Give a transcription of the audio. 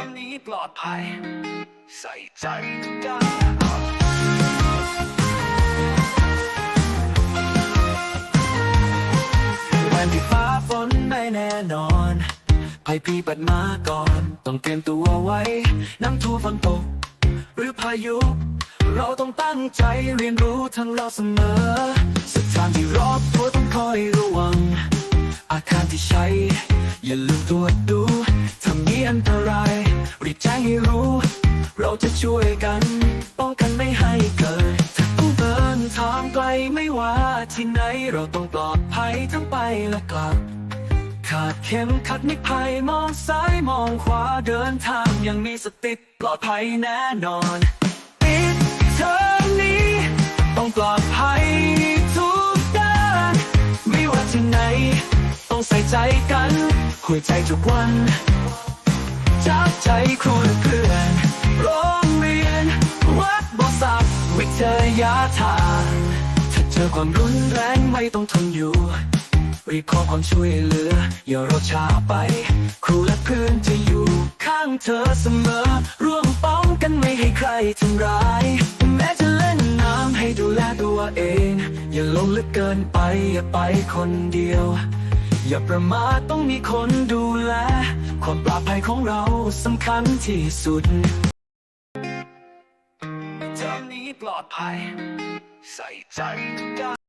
อนนี้ปลอดภัย ใส่ใจทุกอย่างวันที่ฟ้าฝนไม่แน่นอนภัยพิบัติมาก่อน ต้องเตรียมตัวไว้ น้ำท่วมฝนตก หรือพายุ เราต้องตั้งใจเรียนรู้ทั้งเราเสมอ สถานที่รอบตัวต้องคอยระวัง อาคารที่ใช้ อย่าลืมตรวจดู รีบแจ้งให้รู้ เราจะช่วยกัน ป้องกันไม่ให้เกิดถ้าต้องเดินทางไกลไม่ว่าที่ไหนเราต้องปลอดภัยทั้งไปและกลับ ขาดเข็มขัดนิภัยมองซ้ายมองขวาเดินทางยังมีสติปลอดภัยแน่นอนปิดเทอมนี้ ต้องปลอดภัยทุกด้าน ไม่ว่าที่ไหน ต้องใส่ใจกันคุยใจทุกวัน จากใจครูและเพื่อน โรงเรียน วัดบอสักวิทยาทานถ้าเจอความรุนแรงไม่ต้องทนอยู่ รีบขอความช่วยเหลือ อย่ารอช้าไป ครูและเพื่อนจะอยู่ข้างเธอเสมอ ร่วมป้องกันไม่ให้ใครทำร้าย แม้จะเล่นน้ำให้ดูแลตัวเอง อย่าลงลึกเกินไปอย่าไปคนเดียว อย่าประมาทต้องมีคนดูแล ความปลอดภัยของเราสำคัญที่สุดเทอมนี้ปลอดภัย ใส่ใจทุกอย่าง